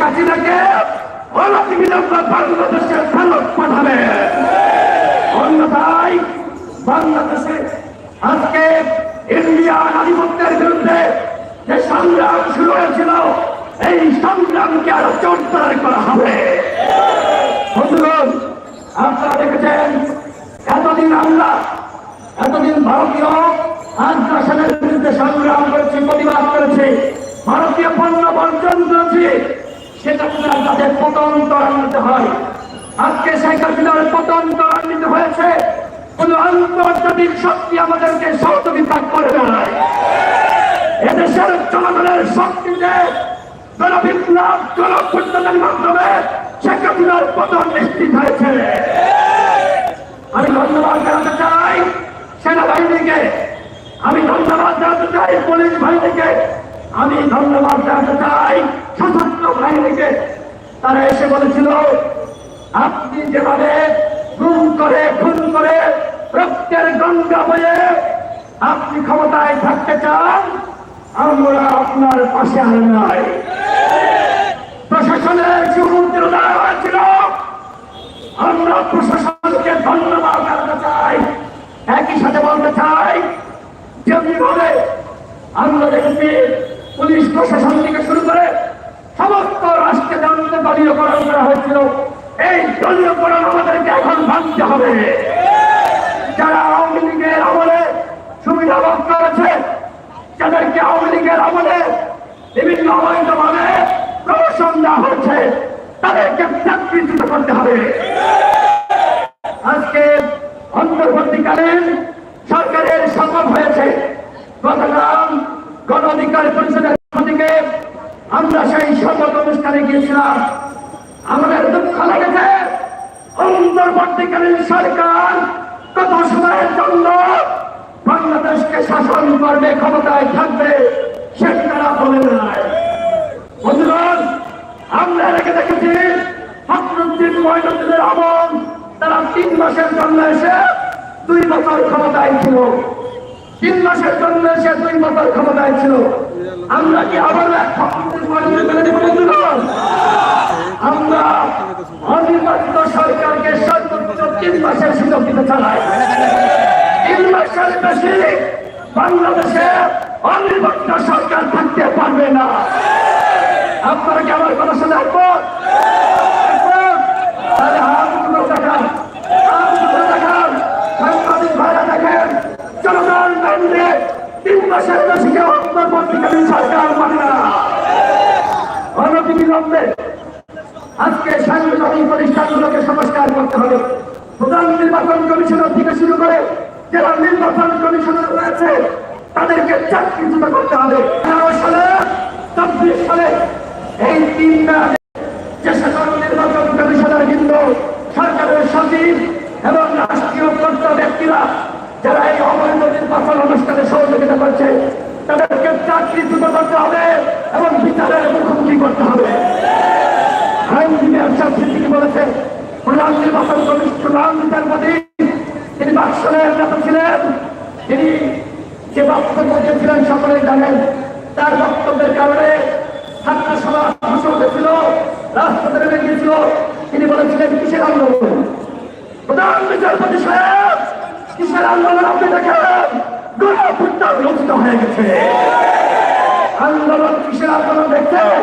হাসিনাকে অনতিবিলম্বে বাংলাদেশের ফেরত পাঠাবে। অন্যথায় বাংলাদেশে আজকে ইন্ডিয়ান আধিপত্যের বিরুদ্ধে যে সংগ্রাম শুরু হয়েছিল, এই সংগ্রামকে আরও জোরদার করা হবে। আপনারা দেখেছেন, এতদিন আমরা, এতদিন ভারতীয় আগ্রাসনের বিরুদ্ধে সংগ্রাম করেছি, প্রতিবাদ করেছি, ভারতীয় পণ্য বর্জন করেছি সেটা কিনা তাদের পতন ত্বরান্বিত হয়। আজকে শেখ হাসিনার পতন ত্বরান্বিত হয়েছে। কোন আন্তর্জাতিক শক্তি আমাদেরকে সহযোগিতা করে এদেশের জনগণের শক্তিতে হাসিনার হয়েছে। আমি ধন্যবাদ জানাতে চাই আমি চাই পুলিশ বাহিনীকে। আমি ধন্যবাদ জানাতে চাই। সশস্ত্র বাহিনীকে তারা এসে বলেছিল, আপনি যেভাবে খুন করে খুন করে রক্তের গঙ্গা বয়ে আপনি ক্ষমতায় থাকতে চান, আমরা আপনার পাশে আর নাই প্রশাসনের সুমন্ত্র দেওয়া হয়েছিল আমরা প্রশাসনকে ধন্যবাদ জানাতে চাই। একই সাথে বলতে চাই, যেমনিভাবে আমরা দেখেছি পুলিশ প্রশাসন থেকে শুরু করে সমস্ত রাষ্ট্রে দণ্ড দলীয়করণ করা হয়েছিল। এই দলীয়করণ আমাদেরকে এখন ভাঙতে হবে। যারা আওয়ামী লীগের আমলে সুবিধা ভোগ করেছে যাদেরকে আওয়ামী লীগের আমলে বিভিন্ন অবৈধভাবে প্রমোশন দেওয়া হয়েছে, তাদেরকে চাকরিচ্যুত করতে হবে। আজকে অন্তর্বর্তীকালীন সরকারের শপথ হয়েছে। গতকাল গণ অধিকার পরিষদের পক্ষ থেকে আমরা সেই শপথ গিয়েছিলাম আমাদের দুঃখ লেগেছে। অন্তর্বর্তীকালীন সরকার কত সময়ের জন্য বাংলাদেশকে শাসন করবে, ক্ষমতায় থাকবে, সেটা তারা বলে নাই। বন্ধুগণ, আমরা রেখে দেখেছি ফখরুদ্দিন মহিনুদ্দিনের তারা তিন মাসের জন্য এসে দুই বছর ক্ষমতায় ছিল। তিন মাসের জন্য এসে দুই বছর ক্ষমতায় ছিল। আমরা কি আবার ফখরুদ্দিন মহিনুদ্দিনের আমরা অনির্বাচিত সরকারকে সর্বোচ্চ তিন মাসের সুযোগ দিতে চাই তিন মাসের বেশি বাংলাদেশে অনির্বাচিত সরকার থাকতে পারবে না। আপনারা কি আমার কথা শুনে একমত? তাহলে হাত দেখান। হাত তুলে দেখান। সাংবাদিক ভাইরা দেখেন, জনগণ ব্যান্ডে তিন মাসের বেশি কেউ অন্তর্বর্তীকালীন সরকার মানে না। অনতিবিলম্বে আজকে সাংবিধানিক প্রতিষ্ঠানগুলোকে সংস্কার করতে হবে। প্রধান নির্বাচন কমিশনার থেকে শুরু করে যারা নির্বাচন কমিশনার রয়েছে, তাদেরকে চাকরিচ্যুত করতে হবে। আঠারো সালে চব্বিশ সালে এই তিন যে সকল নির্বাচন কমিশনার কিন্তু সরকারের সচিব এবং রাষ্ট্রীয় কর্ত ব্যক্তিরা যারা এই অবৈধ নির্বাচন অনুষ্ঠানে সহযোগিতা করছে, তাদেরকে চাকরিচ্যুত করতে হবে এবং বিচারের মুখোমুখি করতে হবে। আইনজীবী বলেছে প্রধান নির্বাচন কমিশন প্রধান বিচারপতি, তিনি বাক্সলের তিনি যে বক্তব্য দিয়েছিলেন সকলেই জানেন, তার বক্তব্যের কারণে ছাত্র সভা ধ্বংস হয়েছিল গিয়েছিল। তিনি বলেছিলেন, কিসের আন্দোলন? প্রধান বিচারপতি সাহেব, কিসের আন্দোলন আপনি দেখেন? হয়ে গেছে। আন্দোলন কিসের আন্দোলন দেখছেন?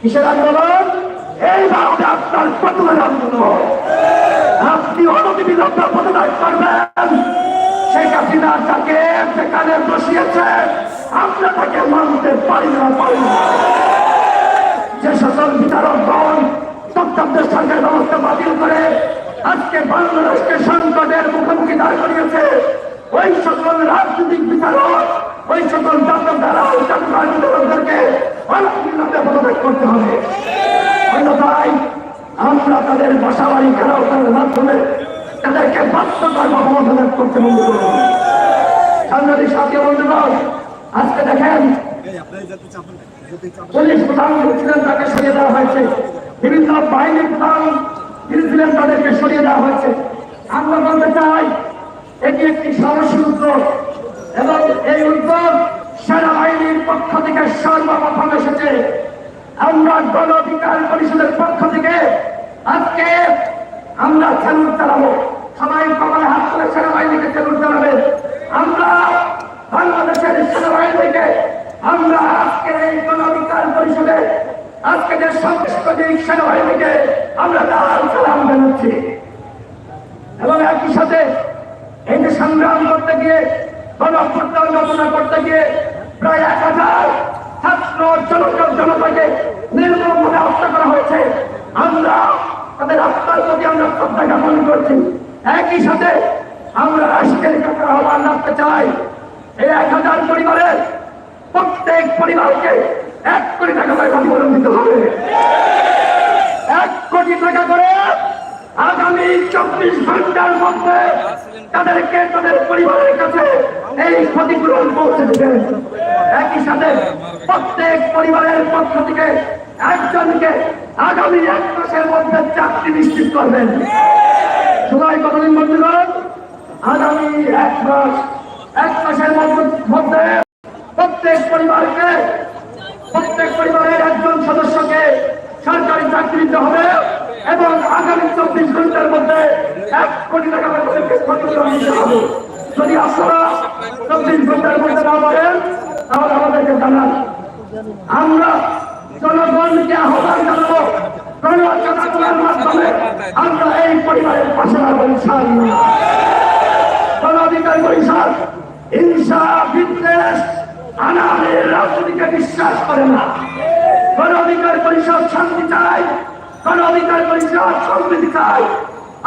কিসের আন্দোলন? এই ভারতে আপনার পতনের আন্দোলন আপনি অনতি বিলম্বে পদত্যাগ করবেন শেখ হাসিনা তাকে সেখানে বসিয়েছে। আমরা তাকে মানতে পারি না পারি না। যে সকল বিচারক দল তত্ত্বাবধায়ক সরকার ব্যবস্থা বাতিল করে আজকে বাংলাদেশকে সংকটের মুখোমুখি দাঁড় করিয়েছে, ওই সকল রাজনৈতিক বিচারক, ওই সকল জাতক দ্বারা বিচারকদেরকে অনতিবিলম্বে পদত্যাগ করতে হবে। আমরা তাদের বাসা বাড়ি ঘেরাও করার মাধ্যমে তাদেরকে বাধ্য করব পদত্যাগ করতে বন্ধু করব সাংবাদিক সাথী আজকে দেখেন পুলিশ প্রধান ছিলেন, তাকে সরিয়ে দেওয়া হয়েছে। বিভিন্ন বাহিনীর প্রধান তিনি ছিলেন, তাদেরকে সরিয়ে দেওয়া হয়েছে। আমরা বলতে চাই, এটি একটি সাহসী উদ্যোগ এবং এই উদ্যোগ সেনাবাহিনীর পক্ষ থেকে সর্বপ্রথম আমরা গণ অধিকার পরিষদের পক্ষ থেকে আজকে আমরা স্যালুট চালাবো। সবাই কমায় হাত করে সেনাবাহিনীকে স্যালুট চালাবেন আমরা বাংলাদেশের সেনাবাহিনীকে, আমরা আজকে এই গণ অধিকার পরিষদে, আজকে যে সাংস্কৃতিক সেনাবাহিনীকে আমরা লাল সালাম জানাচ্ছি। এবং একই সাথে এই যে সংগ্রাম করতে গিয়ে গণঅভ্যুত্থান রচনা করতে গিয়ে প্রায় এক হাজার ছাত্র জনতা জনতাকে নির্মমভাবে হত্যা করা হয়েছে। আমরা তাদের আত্মার প্রতি আমরা শ্রদ্ধা জ্ঞাপন করছি। একই সাথে আমরা রাষ্ট্রের কাছে আহ্বান রাখতে চাই এই এক হাজার পরিবারের প্রত্যেক পরিবারকে এক কোটি টাকা করে ক্ষতিপূরণ দিতে হবে। এক কোটি টাকা করে আগামী চব্বিশ ঘণ্টার মধ্যে তাদেরকে তাদের পরিবারের কাছে এই ক্ষতিপূরণ পৌঁছে দেবেন একই সাথে প্রত্যেক পরিবারের পক্ষ থেকে একজনকে আগামী এক মাসের মধ্যে চাকরি নিশ্চিত করবেন। সবাই কতদিন পারেন আগামী এক মাস, এক মাসের মধ্যে প্রত্যেক পরিবারকে, প্রত্যেক পরিবারের একজন সদস্যকে সরকারি চাকরি দিতে হবে এবং আগামী চব্বিশ ঘণ্টার মধ্যে এক কোটি টাকা দিতে হবে। যদি আপনারা চব্বিশ ঘণ্টার মধ্যে না পারেন, তাহলে আমাদেরকে জানান। আমরা জনগণকে আহ্বান জানাব। গণচেতনা তোলার মাধ্যমে আমরা এই পরিবারের পাশে রাখব ইনশাআল্লাহ। গণ অধিকার পরিষদ হিংসা, বিদ্বেষ আনামের রাজনীতিকে বিশ্বাস করে না। গণ অধিকার পরিষদ শান্তি চায় গণ অধিকার পরিষদ সম্প্রীতি চায়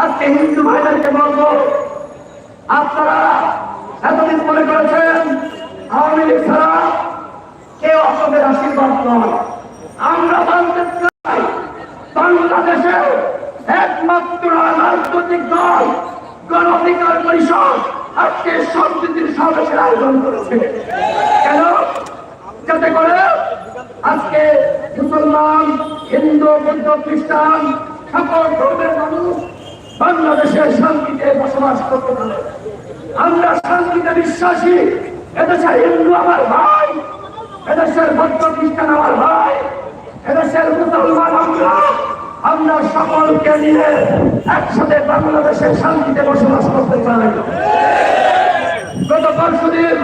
আজকে হিন্দু ভাইদেরকে বলব, আপনারা এতদিন মনে করেছেন, আওয়ামী লীগ ছাড়া কেউ আপনাদের আশীর্বাদ নয় আমরা বলতে চাই বাংলাদেশে একমাত্র রাজনৈতিক দল গণ অধিকার পরিষদ আজকে সম্প্রীতির সমাবেশের আয়োজন করেছে। কেন? যাতে করে আজকে মুসলমান, হিন্দু, বৌদ্ধ, খ্রিস্টান সকল ধর্মের মানুষ বাংলাদেশের শান্তিতে বসবাস করতে পারে। আমরা শান্তিতে বিশ্বাসী। এদেশের হিন্দু আমার ভাই, এদেশের বৌদ্ধ, খ্রিস্টান আমার ভাই, এদেশের মুসলমান আমরা। আমরা সকলকে নিয়ে একসাথে বাংলাদেশের শান্তিতে বসবাস করতে চাই। গত পরশুদিন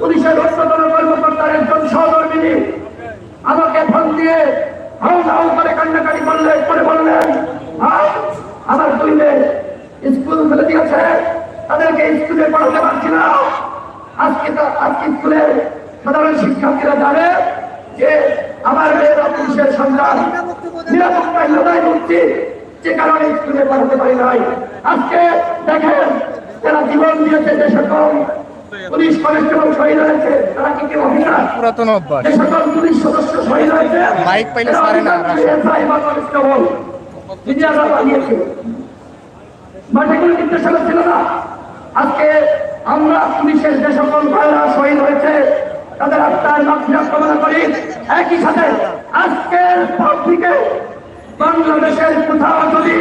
পুলিশের অন্যতম কর্মকর্তার একজন সহকর্মী আমাকে ফোন দিয়ে হাউ হাউ করে কান্নাকাটি করলেন, করে বললেন, ভাই, আমার দুই মেয়ে স্কুল ফেলে দিয়েছে, তাদেরকে স্কুলে পড়াতে পারছি না। আজকে তো, আজকে স্কুলে সাধারণ শিক্ষার্থীরা জানে যে আমার মেয়েরা পুলিশের সন্তান নিরাপত্তাহীনতায় ভুগছি যে কারণে স্কুলে পড়াতে পারি নাই। আজকে দেখেন যারা জীবন দিয়েছে যে সকল পুলিশ কনস্টেবল শহীদ হয়েছে তারা কি কেউ অভিশাপ পুরাতন অভ্যাস। যে সকল পুলিশ সদস্য শহীদ হয়েছে মাইক পাইলে ছাড়ে না, রাশা। এসআই বা কনস্টেবল। নিজেরা বানিয়েছে মাঠে কোনো নির্দেশনা ছিল না। আজকে আমরা পুলিশের যে সকল ভাইরা শহীদ হয়েছে তাদের আত্মার মাফিয়া কামনা করি। একই সাথে আজকের পর থেকে বাংলাদেশের কোথাও যদি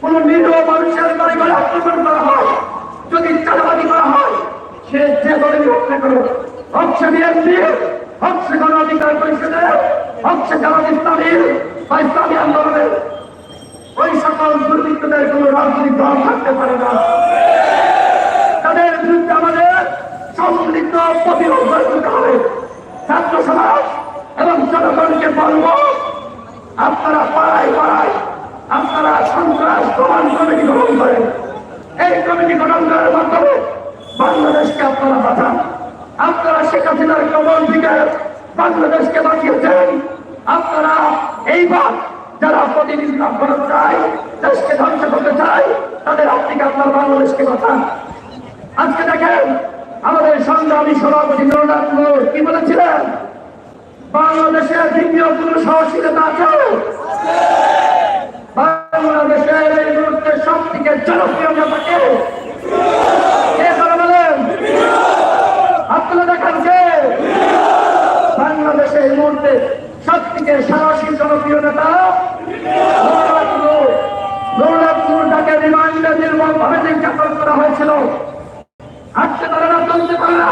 কোন নিরীহ মানুষের বাড়ি আক্রমণ করা হয় যদি চালাবাদি করা হয় সে যে দলে হোক না অধিকার পরিষদের হচ্ছে জামাত ইসলামীর বা ওই সকল দুর্বৃত্তদের রাজনৈতিক দল থাকতে পারে না। তাদের বিরুদ্ধে প্রতিরোধ গড়ে তুলতে হবে। ছাত্র সমাজ আপনারা পাড়ায় পাড়ায় আপনারা সন্ত্রাস প্রমাণ কমিটি গঠন করেন। এই কমিটি গঠন করার মাধ্যমে বাংলাদেশকে আপনারা বাঁচান। আপনারা শেখ হাসিনার কবল থেকে বাংলাদেশকে বাঁচিয়েছেন। আপনারা এইবার যারা প্রতিনিধি লাভ করতে চায়, দেশকে ধ্বংস করতে চায়, তাদের থেকে আপনারা বাংলাদেশকে বাঁচান? আজকে দেখেন, আমাদের সংগ্রামী সভাপতি নুরুল্লাহ নূর কি বলেছিলেন? বাংলাদেশের দ্বিতীয় কোন সহশীলতা আছে? বাংলাদেশের এই মুহূর্তে সব থেকে জনপ্রিয় নেতাকে কে তারা বলেন আপনারা দেখান কে বাংলাদেশে এই মুহূর্তে সব থেকে সাহসী জনপ্রিয় নেতা নুরুল্লাহ নূর। নুরুল্লাহ নূর তাকে রিমান্ডে নির্মম ভাবে নির্যাতন করা হয়েছিল হাঁটতে পারে না চলতে পারে না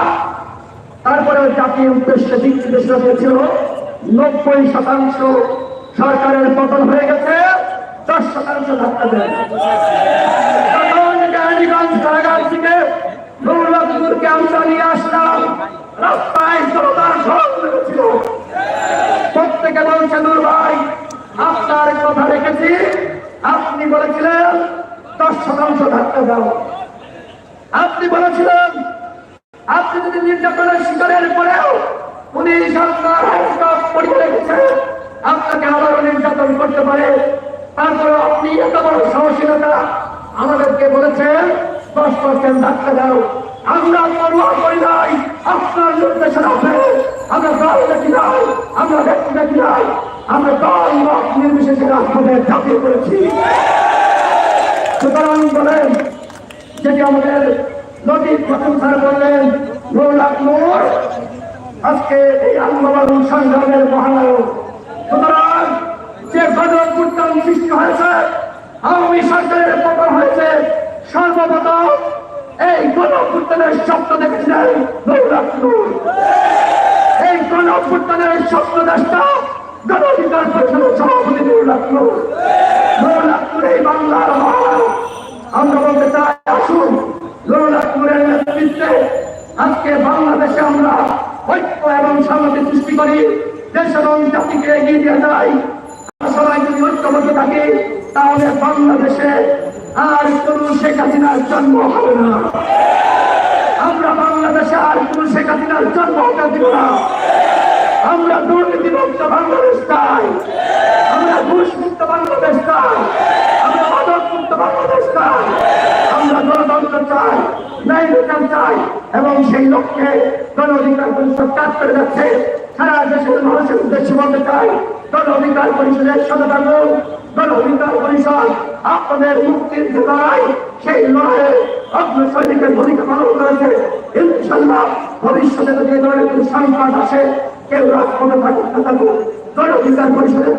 তারপরে জাতীয় উদ্দেশ্যে দিক নির্দেশনা দিয়েছিল নব্বই শতাংশ সরকারের পতন হয়ে গেছে। দশ শতাংশ ধাক্কা দেয়। থেকে আসলাম। রেখেছি। আপনি বলেছিলেন, দশ শতাংশ ধাক্কা দাও। আপনি বলেছিলেন, আপনি যদি নির্যাতনের শিকারের পরেও উনি হাইকোর্ট পড়িয়ে রেখেছে আপনাকে আবারও নির্যাতন করতে পারে। তারপরে আপনি এত বড় সাহসীলতা আমাদেরকে বলেছেন দশ পার্সেন্ট ধাক্কা দাও। আমরা পড়ুয়া করি আপনার নির্দেশনাতে আমরা দল আমরা ব্যক্তি আমরা দল মত নির্বিশেষে রাজপথে ঝাঁপিয়ে বলেন আজকে এই আন্দোলন সংগ্রামের মহানায়ক। সুতরাং যে গণপুত্তন সৃষ্টি হয়েছে, আওয়ামী সরকারের পতন হয়েছে, সর্বপ্রথম এই গণপুত্তনের স্বপ্ন দেখেছিলেন নূর। এই গণপুত্তনের স্বপ্ন দেশটা গণ অধিকার পরিষদের সভাপতি নূর। নৌলাখ এই বাংলার আমরা বলতে চাই, আসুন লড়াকুরের নেতৃত্বে আজকে বাংলাদেশে আমরা ঐক্য এবং সংহতি সৃষ্টি করি। দেশ এবং জাতিকে এগিয়ে দিয়ে আমরা সবাই যদি ঐক্যবদ্ধ থাকি, তাহলে বাংলাদেশে আর কোন শেখ হাসিনার জন্ম হবে না। আমরা বাংলাদেশে আর কোন শেখ হাসিনার জন্ম হতে দিব না। আমরা দুর্নীতিমুক্ত বাংলাদেশ চাই। আমরা ঘুষ মুক্ত বাংলাদেশ চাই। আমরা মাদক মুক্ত বাংলাদেশ চাই। আমরা গণতন্ত্র চাই, ন্যায় বিচার চাই, এবং সেই লক্ষ্যে গণ অধিকার পরিষদ কাজ করে যাচ্ছে। সারা দেশের মানুষের উদ্দেশ্যে বলতে চাই গণ অধিকার পরিষদের সদা থাকুন গণ অধিকার পরিষদ আপনাদের মুক্তির যে সেই লড়াইয়ে অগ্র সৈনিকের ভূমিকা পালন করেছে। ইনশাল্লাহ ভবিষ্যতে এ ধরনের কোনো সংকট আসে, কেউ রাজপথে থাকুক না থাকুক গণ অধিকার পরিষদের